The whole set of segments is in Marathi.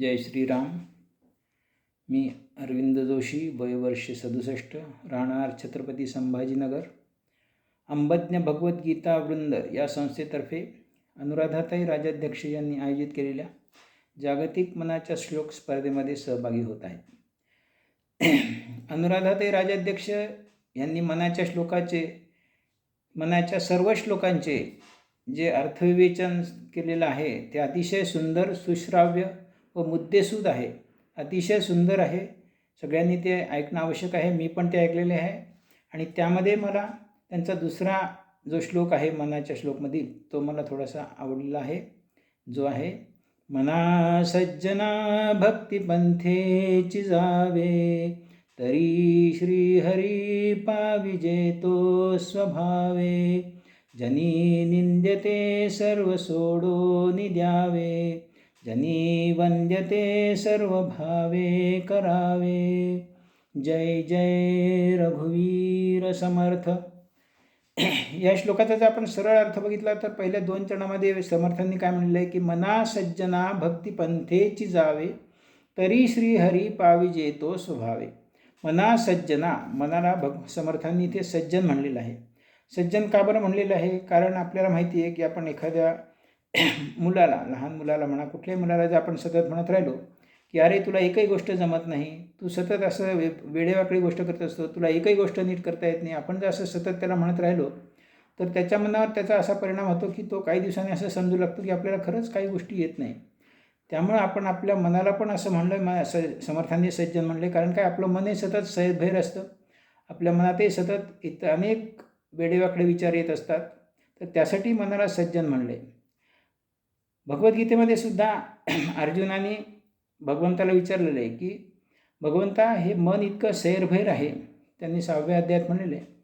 जय श्रीराम. मी अरविंद जोशी वयवर्ष सदुसष्ट राहणार छत्रपती संभाजीनगर. अंबज्ञ भगवद्गीता वृंद या संस्थेतर्फे अनुराधाताई राजाध्यक्ष यांनी आयोजित केलेल्या जागतिक मनाच्या श्लोक स्पर्धेमध्ये सहभागी होत आहेत. अनुराधाताई राजाध्यक्ष यांनी मनाच्या श्लोकाचे मनाच्या सर्व श्लोकांचे जे अर्थविवेचन केलेलं आहे ते अतिशय सुंदर सुश्राव्य व मुद्देसूद आहे. अतिशय सुंदर आहे. सगळ्यांनी ते ऐकणं आवश्यक आहे. मी पण ते ऐकलेले आहे. आणि त्यामध्ये मला त्यांचा दुसरा जो श्लोक आहे मनाच्या श्लोकमधील तो मला थोडासा आवडलेला आहे. जो आहे मना सज्जना भक्तिपंथेची जावे तरी श्रीहरी पाविजेतो स्वभावे. जनी निंद्यते सर्व सोडो निद्यावे. जनी वंद्यते सर्व भावे करावे. जय जय रघुवीर समर्थ. या श्लोकाचा जर आपण सरळ अर्थ बघितला तर पहिल्या दोन चरणामध्ये समर्थांनी काय म्हणलं आहे की मना सज्जना भक्तिपंथेची जावे तरी श्रीहरी पाविजे तो स्वभावे. मना सज्जना मनाला भक् समर्थांनी ते सज्जन म्हणलेलं आहे. सज्जन का बरं म्हणलेलं आहे? कारण आपल्याला माहिती आहे की आपण एखाद्या मुलाला लहान मुलाला म्हणा कुठल्याही मुलाला जर आपण सतत म्हणत राहिलो की अरे तुला एकही गोष्ट जमत नाही तू सतत असं वे वेडेवाकडी गोष्ट करत असतो तुला एकही गोष्ट नीट करता येत नाही आपण जर असं सतत त्याला म्हणत राहिलो तर त्याच्या मनावर त्याचा असा परिणाम होतो की तो काही दिवसांनी असं समजू लागतो की आपल्याला खरंच काही गोष्टी येत नाही. त्यामुळं आपण आपल्या मनाला पण असं म्हणलं म स समर्थांनी सज्जन म्हणले कारण काय आपलं मनही सतत सैरभैर असतं. आपल्या मनातही सतत इत अनेक वेडेवाकडे विचार येत असतात. तर त्यासाठी मनाला सज्जन म्हणले. भगवद्गीतेमध्ये सुद्धा अर्जुनाने भगवंताला विचारलेलं आहे की भगवंता हे मन इतकं सैरभैर आहे. त्यांनी सहाव्या अध्यायात म्हणलेलं आहे.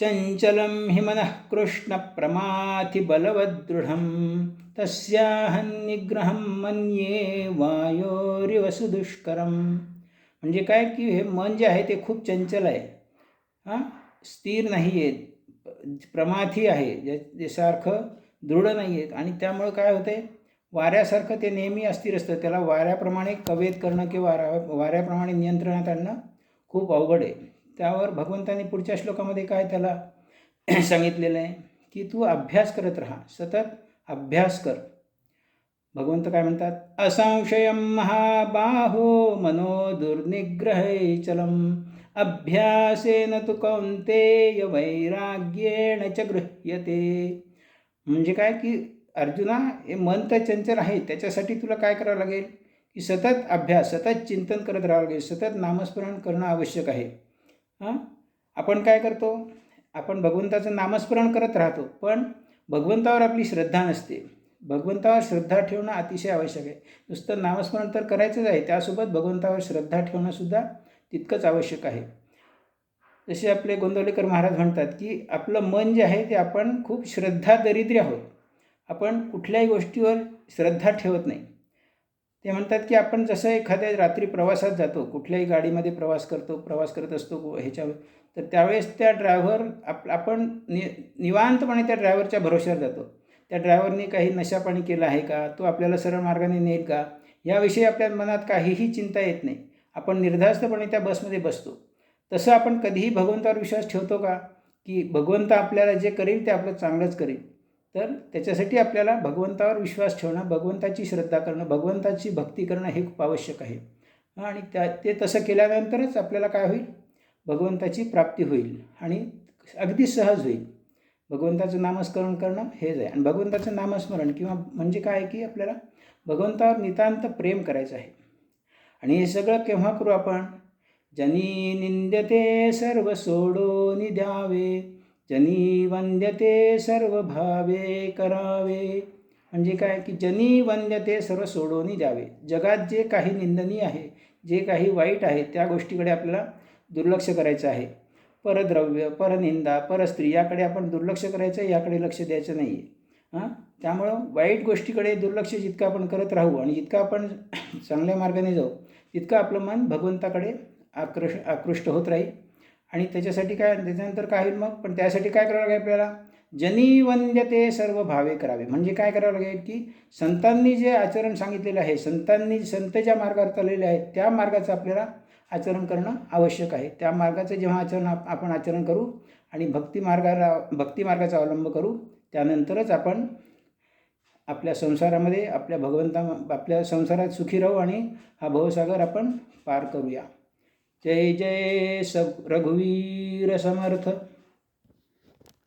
चंचलं हि मनः कृष्णप्रमाथि बलवदृढं तस्याहन्निग्रहं मन्ये वायोरिव सुदुष्करम. म्हणजे काय की हे मन जे आहे ते खूप चंचल आहे. हां? स्थिर नाही आहे प्रमाथी आहे. जे जे सारखं दृढ नाही आहेत आणि त्यामुळं काय होतं आहे वाऱ्यासारखं ते नेहमी अस्थिर असतं. त्याला वाऱ्याप्रमाणे कवेत करणं किंवा वाऱ्या वाऱ्याप्रमाणे नियंत्रणात आणणं खूप अवघड आहे. त्यावर भगवंतांनी पुढच्या श्लोकामध्ये काय त्याला सांगितलेलं आहे? की तू अभ्यास करत राहा. सतत अभ्यास कर. भगवंत काय म्हणतात? असंशय महाबाहो मनो दुर्निग्रहे चलम. अभ्यासेन तु कौंतेय वैराग्येण च गृह्यते. म्हणजे काय की अर्जुना हे मन तर चंचल आहे त्याच्यासाठी तुला काय करावं लागेल? की सतत अभ्यास सतत चिंतन करत राहावं लागेल सतत नामस्मरण करणं आवश्यक आहे. हां? आपण काय करतो? आपण भगवंताचं नामस्मरण करत राहतो पण भगवंतावर आपली श्रद्धा नसते. भगवंतावर श्रद्धा ठेवणं अतिशय आवश्यक आहे. नुसतं नामस्मरण तर करायचंच आहे त्यासोबत भगवंतावर श्रद्धा ठेवणंसुद्धा तितकंच आवश्यक आहे. जसे आपले गोंदवलेकर महाराज म्हणतात की आपलं मन जे आहे ते आपण खूप श्रद्धा दरिद्री आहोत. आपण कुठल्याही गोष्टीवर श्रद्धा ठेवत नाही. ते म्हणतात की आपण जसं एखाद्या रात्री प्रवासात जातो कुठल्याही गाडीमध्ये प्रवास करतो प्रवास करत असतो ह्याच्यावर तर त्यावेळेस त्या ड्रायव्हर आप आपण नि निवांतपणे त्या ड्रायव्हरच्या भरोश्यावर जातो. त्या ड्रायव्हरने काही नशापाणी केलं आहे का? तो आपल्याला सरळ मार्गाने नेईल का? याविषयी आपल्या मनात काहीही चिंता येत नाही. आपण निर्धास्तपणे त्या बसमध्ये बसतो. तसं आपण कधीही भगवंतावर विश्वास ठेवतो का? की भगवंत आपल्याला जे करेल ते आपलं चांगलंच करेल. तर त्याच्यासाठी आपल्याला भगवंतावर विश्वास ठेवणं भगवंताची श्रद्धा करणं भगवंताची भक्ती करणं हे खूप आवश्यक आहे. आणि त्या ते तसं केल्यानंतरच आपल्याला काय होईल? भगवंताची प्राप्ती होईल आणि अगदी सहज होईल. भगवंताचं नामस्मरण करणं हेच आहे. आणि भगवंताचं नामस्मरण किंवा म्हणजे काय आहे की आपल्याला भगवंतावर नितांत प्रेम करायचं आहे. आणि हे सगळं केव्हा करू आपण? जनी निंद्यते सर्व सोडो निद्यावे जनी वंद्यते सर्व भावे करावे. म्हणजे काय की जनी वंद्यते सर्व सोडून द्यावे जगात जे काही निंदनीय आहे जे काही वाईट आहे त्या गोष्टीकडे आपल्याला दुर्लक्ष करायचं आहे. परद्रव्य परनिंदा परस्त्री याकडे आपण दुर्लक्ष करायचं आहे याकडे लक्ष द्यायचं नाही आहे हां? त्यामुळं वाईट गोष्टीकडे दुर्लक्ष जितकं आपण करत राहू आणि जितकं आपण चांगल्या मार्गाने जाऊ तितकं आपलं मन भगवंताकडे आकृष आकृष्ट होत राहील. आणि त्याच्यासाठी काय त्याच्यानंतर काय होईल मग? पण त्यासाठी काय करावं लागेल आपल्याला? जनी वंद्यते सर्व भावे करावे. म्हणजे काय करावं लागेल की संतांनी जे आचरण सांगितलेलं आहे संतांनी संत ज्या मार्गावर चाललेले आहेत त्या मार्गाचं आपल्याला आचरण करणं आवश्यक आहे. त्या मार्गाचं जेव्हा आचरण आप- आपण आचरण करू आणि भक्ती मार्गाला भक्ती मार्गाचा अवलंब करू त्यानंतरच आपण आपल्या संसारामध्ये आपल्या भगवंता आपल्या संसारात सुखी राहू आणि हा भवसागर आपण पार करूया. जय जय स रघुवीर समर्थ।